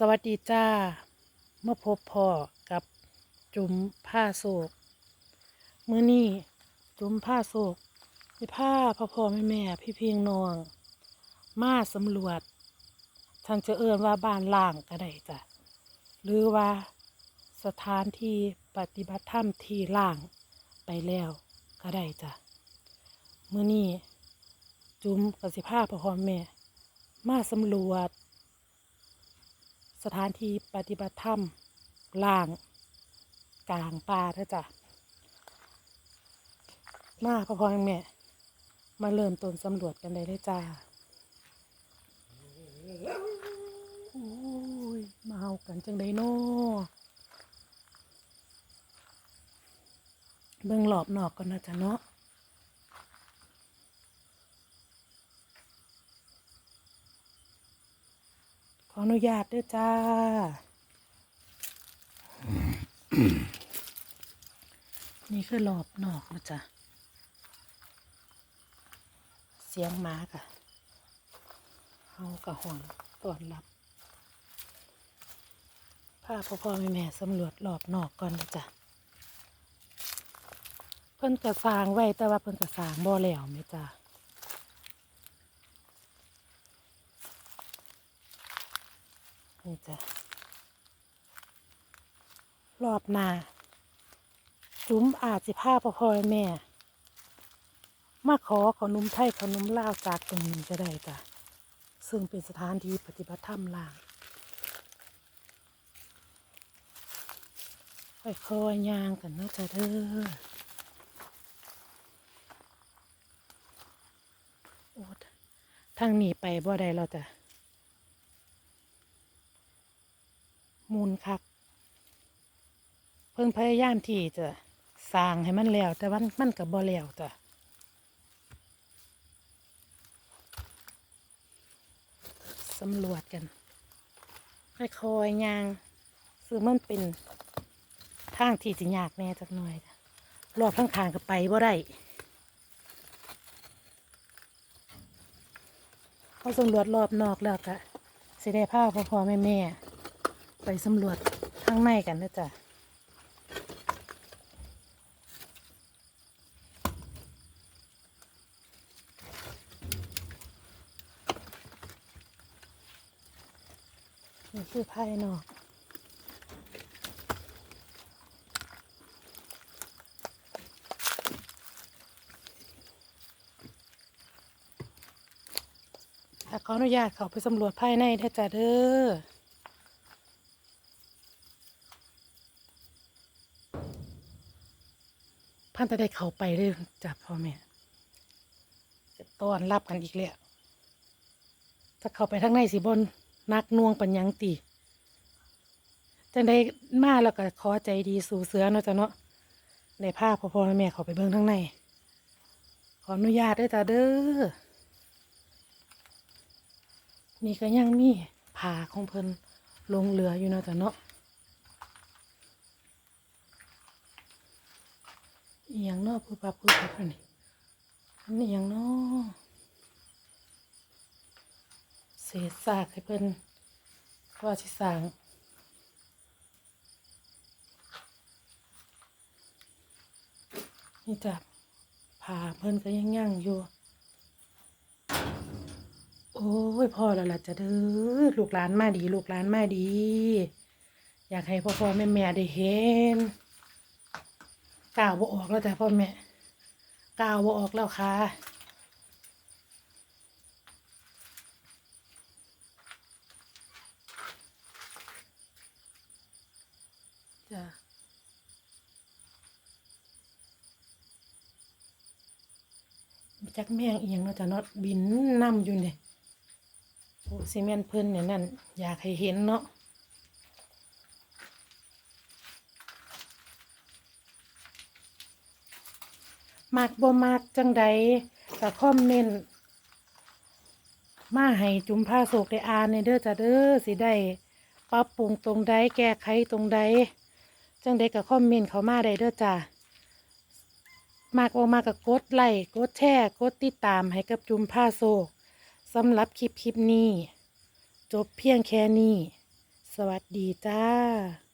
สวัสดีจ้า เมื่อพบพ่อกับจุ๋มผ้าโศกมื้อนี้จุ๋มผ้าโศกไปผ้าพ่อพ่อแม่แม่พี่เพี่น้อง มาสำรวจท่านจะเอ่นว่าบ้านล่างก็ได้จ้ะหรือว่าสถานที่ปฏิบัติธรรมที่ล่างไปแล้วก็ได้จ้ะมื้อนี้จุ๋มกับสิผ้าพ่อพ่อแม่ มาสำรวจ สถานที่ปฏิบัติธรรมล่าง กลางป่าเถอะจ้ะมาพ่อพ่อแม่มาเริ่มต้นสำรวจกันได้เลยจ้าโอ้ยมาเอากันจังไดโน่เบิ่งหลอบนอกก่อนนะจ๊ะเนาะ ออนุญาตด้วยจ้า นี่คือรอบนอกนะจ๊ะ เสียงหมาค่ะเฮากระหอนต้อนรับพาพ่อพ่อแม่แม่สำรวจรอบนอกก่อนนะจ๊ะ เพิ่นกระสางไว้แต่ว่าเพิ่นกระสางบ่แล้วไหมจ้ะ นี่จ้ะรอบหน้าจุ๋มอาจสิพาพ่อพ่อแม่ มาขอขนมไทยขนมลาวจากตรงนี้จะได้จ้ะซึ่งเป็นสถานที่ปฏิบัติธรรมล่างค่อยๆย่างกันนะจ๊ะเด้อโอ้ทางนี้ไปบ่ได้แล้วจ้ะ มูล คัก เพิ่งพยายามที่จะสร้างให้มันแล้ว แต่ว่ามันกับบ่แล้วจ้ะสำรวจกันค่อยๆยางซึ่งมันเป็นทางที่จะยากแน่จักหน่อยจ้ะรอบข้างทางก็ไปบ่ได้เขาสำรวจรอบนอกแล้วก็สิได้พาพ่อพ่อแม่แม่ๆ ไปสำรวจข้างในกันนะจ๊ะนี่คือภายนอกขออนุญาตเขาไปสำรวจภายในได้จ้ะเด้อ พันจะได้เขาไปเลยจ้ะพ่อแม่จะต้อนรับกันอีกแล้วถ้าเขาไปทางในสิบนนักน่วงปัญญังตีจังได้มาแล้วก็ขอใจดีสู่เสือเนาะจ้ะเนาะในภาพพ่อพ่อแม่เขาไปเบิ่งทางใน ขออนุญาตด้วยจ้ะเด้อนี่ก็ยังมีผ่าของเพิ่นลงเรืออยู่เนาะจ้ะเนาะ อหย่างเนอกผู้ปรับผู้ปรับนนี้อันนี้อย่างเนอเศษซากให้เพิ่นว่าสิสร้างนี่จ้ะผ่าเพิ่นก็ยังย่างอยู่ โอ้ยพ่อแล้วล่ะจะเด้อลูกหลานมาดี ลูกหลานมาดี อยากให้พ่อพ่อแม่แม่ได้เห็น กล่าวบ่ออกแล้วจ้ะพ่อแม่กล่าวบ่ออกแล้วค่ะจ้ะจักแมงเอียงเนาะจ้ะเนาะบินนํอยู่เนี่ยโอ้ซีเมนเพิ่นเนี่ยนั่นอยากให้เห็นเนาะ มักบ่มักจังใดก็คอมเมนต์มาให้จุมผ้าโศกได้อ่านในเด้อจ้ะเด้อสิได้ปรับปรุงตรงใดแก้ไขตรงใดจังใดก็คอมเมนต์เขามาได้เด้อจ้ะมากบ่มากก็กดไลค์กดแชร์กดติดตามให้กับจุมผ้าโศกสำหรับคลิปคลิปนี้ จบเพียงแค่นี้ สวัสดีจ้า